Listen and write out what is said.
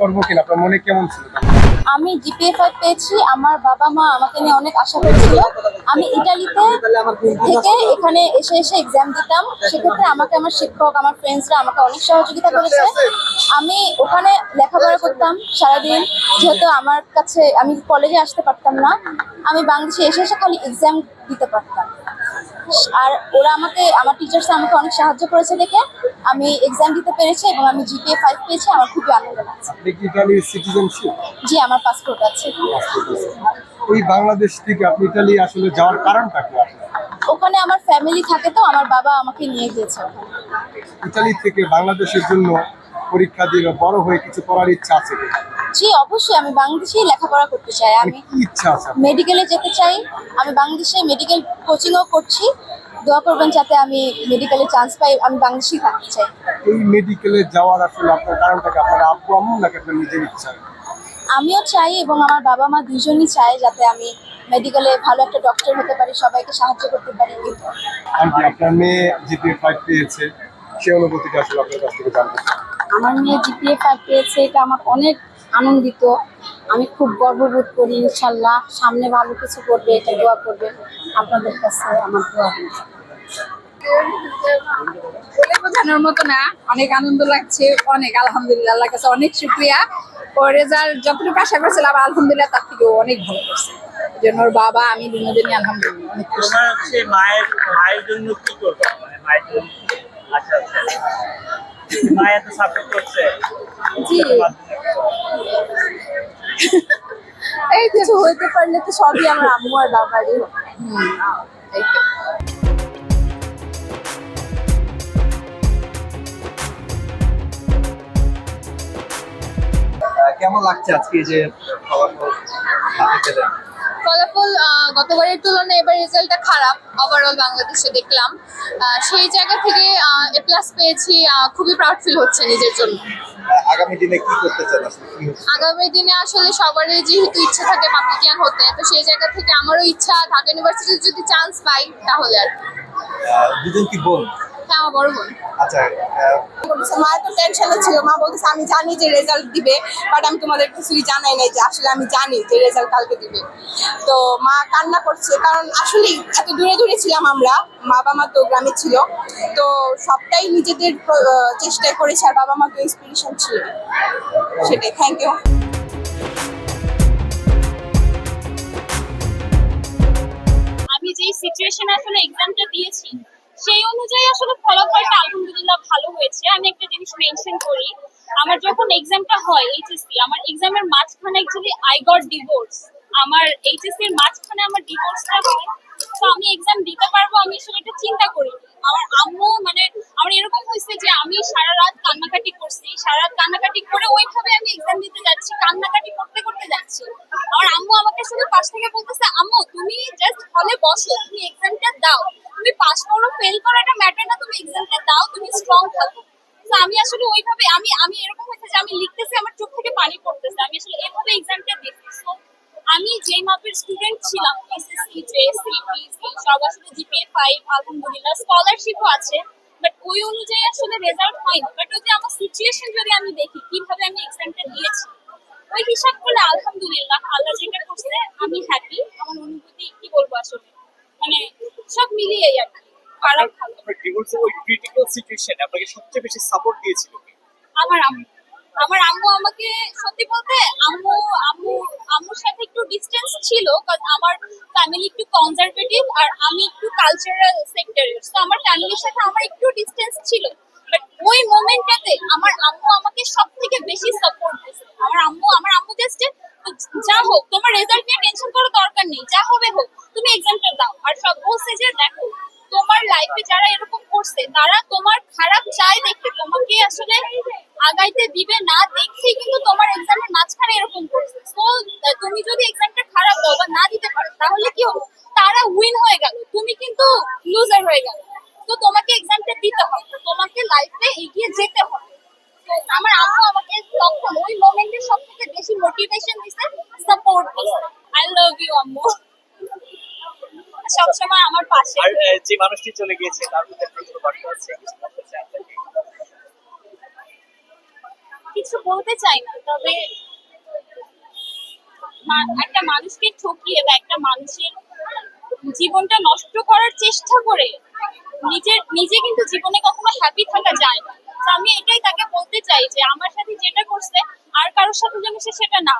করব কিনা? আপনার মনে কেমন ছিল? আমি জিপিএ ফাইভ পেয়েছি, আমার বাবা মা আমাকে নিয়ে অনেক আশা করেছিল। আমি ইটালিতে থেকে এখানে এসে এসে এক্সাম দিতাম। সেক্ষেত্রে আমাকে আমার শিক্ষক, আমার ফ্রেন্ডসরা আমাকে অনেক সহযোগিতা করেছে। আমি ওখানে লেখাপড়া করতাম সারাদিন। যেহেতু আমার কাছে, আমি কলেজে আসতে পারতাম না। আমি বাংলাদেশে এসে এসে খালি এক্সাম দিতে পারতাম। আর ওরা আমাকে আমার টিচার্স আমাকে অনেক সাহায্য করেছে দেখে। আমি এক্সাম দিতে পেরেছি এবং আমি জিপিএ ফাইভ পেয়েছি আমার খুবই আনন্দ লাগছে। জি আমার পাসপোর্ট আছে। এই বাংলাদেশ থেকে আপনি ইটালি আসলে যাওয়ার কারণটা কি ওখানে আমার ফ্যামিলি থাকে তো আমার বাবা আমাকে নিয়ে গিয়েছে ইটালি থেকে বাংলাদেশের জন্য পরীক্ষা দিয়ে বড় হয়ে কিছু করার ইচ্ছা আছে জি অবশ্যই আমি বাংলাদেশেই লেখাপড়া করতে চাই। আমি ইচ্ছা আছে মেডিকেলে যেতে চাই। আমি বাংলাদেশে মেডিকেল কোচিংও করছি। দোয়া করবেন যাতে আমি মেডিকেলে চান্স পাই আমি বাংলাদেশেই থাকতে চাই। এই মেডিকেলে যাওয়ার আসলে আপনার কারণটা কি? আপনার আব্বু আম্মু নাকি আপনার নিজের ইচ্ছা আমিও চাই এবং আমার বাবা মা দুজনই চায় যাতে আমি মেডিকেলে ভালো একটা ডক্টর হতে পারি সবাইকে সাহায্য করতে পারি। আন্টি আপনার মেয়ে জিপিএ ফাইভ পেয়েছে সে অনুভূতিটা আসলে আপনার কাছ থেকে জানতে চাই। আমার মেয়ে জিপিএ ফাইভ পেয়েছে এটা আমার অনেক আনন্দিত। আমি খুব গর্ববোধ করি ইনশাল্লাহ সামনে ভালো কিছু করবে এটা দোয়া করবে। আপনাদের কাছে আমার দোয়া। বলে বোঝানোর মতো না। অনেক আনন্দ লাগছে অনেক আলহামদুলিল্লাহ কাছে অনেক শুক্রিয়া। ও রেজাল্ট যতটুকু আশা করছিলাম আলহামদুলিল্লাহ তার থেকে অনেক ভালো করছে। এই জন্য ওর বাবা আমি দুজনই আলহামদুলিল্লাহ অনেক খুশি। মায়ের মায়ের জন্য কি করব? মানে মায়ের জন্য আচ্ছা মা সাপোর্ট করছে। জি। এই কিছু হইতে পারলে তো সবই আমার আম্মু আর বাবারই হুম, কেমন লাগছে আজকে যে ফলাফল ফলাফল গতবারের তুলনায় এবার রেজাল্টটা খারাপ ওভারঅল বাংলাদেশে দেখলাম। সেই জায়গা থেকে এ প্লাস পেয়েছি খুবই প্রাউড ফিল হচ্ছে নিজের জন্য। আগামী দিনে কি করতে চান আসলে আগামী দিনে আসলে সবারই যেহেতু ইচ্ছা থাকে পাবলিকিয়ান হতে তো সেই জায়গা থেকে আমারও ইচ্ছা ঢাকা ইউনিভার্সিটিতে যদি চান্স পাই তাহলে আর কি। দুজন কি বোন? হ্যাঁ আমার বড় বোন। আচ্ছা মা তো টেনশনে ছিল। মা বলতেছে আমি জানি যে রেজাল্ট দিবে বাট আমি তোমাদের কিছুই জানাই নাই যে আসলে আমি জানি যে রেজাল্ট কালকে দিবে। তো মা কান্না করছে কারণ আসলে এত দূরে দূরে ছিলাম আমরা মা বাবা তো গ্রামে ছিল। তো সবটাই নিজেদের চেষ্টায় করেছে আর বাবা মা তো ইন্সপিরেশন ছিল। সেটাই থ্যাংক ইউ আমি যেই সিচুয়েশনে আসলে এক্সামটা দিয়েছি সেই অনুযায়ী আসলে ফলাফলটা আলহামদুলিল্লাহ ভালো হয়েছে। আমি একটা জিনিস মেনশন করি, আমার যখন এক্সামটা হয় এইচএসসি আমার এক্সামের মাঝখানে অ্যাকচুয়ালি আই গট ডিভোর্স আমার এইচএসসি এর মাঝখানে আমার ডিভোর্সটা হয়, তো আমি এক্সাম দিতে পারব আমি আসলে এটা চিন্তা করি। আমার আম্মু মানে আমার এরকম হয়েছে যে আমি সারা রাত কান্নাকাটি করছি, সারা রাত কান্নাকাটি করে ওইভাবে আমি এক্সাম দিতে যাচ্ছি, কান্নাকাটি করতে করতে যাচ্ছি। আমার আম্মু আমাকে শুধু পাশ থেকে বলতেছে, আম্মু, তুমি জাস্ট হলে বসো, তুমি এক্সামটা দাও। তুমি পাস করো ফেল করো এটা ম্যাটার না তুমি এক্সামটা দাও তুমি স্ট্রং থাকো। তো আমি আসলে ওইভাবে আমি আমি এরকম হয়েছে যে আমি লিখতেছি আমার চোখ থেকে পানি পড়তেছে। আমি আসলে এভাবে এক্সামটা দেখছি So, আমি যেই মাপের স্টুডেন্ট ছিলাম এসএসসি জেএসসি পিএসসি সব আসলে জিপিএ ফাইভ আলহামদুলিল্লাহ স্কলারশিপও আছে। বাট ওই অনুযায়ী আসলে রেজাল্ট হয়নি। বাট ওই যে আমার সিচুয়েশন যদি আমি দেখি কীভাবে আমি এক্সামটা দিয়েছি ওই হিসাব করলে আলহামদুলিল্লাহ আল্লাহ যেটা করছে আমি হ্যাপি আমার অনুভূতি কি বলব আসলে মানে সব মিলিয়েই আর কি খারাপ ভালো ডিভোর্সের ওই ক্রিটিক্যাল সিচুয়েশনে আপনাকে সবচেয়ে বেশি সাপোর্ট দিয়েছিল আমার আম্মু। আমার আম্মু আমাকে সত্যি বলতে আম্মু আম্মু, আম্মুর সাথে একটু ডিস্টেন্স ছিল, কারণ আমার ফ্যামিলি একটু কনজারভেটিভ আর আমি একটু কালচারাল সেক্টরের তো আমার ফ্যামিলির সাথে আমার একটু ডিস্টেন্স ছিল। বাট ওই মোমেন্টটাতে আমার আম্মু আমাকে সব থেকে বেশি সাপোর্ট দিয়েছে। আমার আম্মু আমার আম্মু জাস্ট যা হোক, তোমার রেজাল্ট নিয়ে টেনশন করার দরকার নেই। যা হবে হোক, তুমি এক্সামটা দাও। আর সব বলছে যে করছে। তারা তোমার খারাপ চায় দেখতে তোমাকে আসলে আগাইতে দিবে না, দেখেই কিন্তু তোমার এক্সামের মাঝখানে এরকম করছে। তো তুমি যদি এক্সামটা খারাপ দাও বা না দিতে পারো, তাহলে কি হবে? তারা উইন হয়ে গেল, তুমি কিন্তু লুজার হয়ে গেল। তো তোমাকে এক্সামটা দিতে হবে তোমাকে লাইফে এগিয়ে যেতে হবে। আমার আম্মু আমাকে তখন ওই মোমেন্টে সব থেকে বেশি মোটিভেশন দিছে সাপোর্ট দিছে। আই লাভ ইউ আম্মু। সবসময় আমার পাশে আর যে মানুষটি চলে গিয়েছে তার মধ্যে ছোট আছে। কিছু বলতে চাই না তবে একটা মানুষকে ঠকিয়ে বা একটা মানুষের জীবনটা নষ্ট করার চেষ্টা করে নিজের নিজে কিন্তু জীবনে কখনো হ্যাপি থাকা যায় না। তো আমি এটাই তাকে বলতে চাই যে আমার সাথে যেটা করছে আর কারোর সাথে যেন সে সেটা না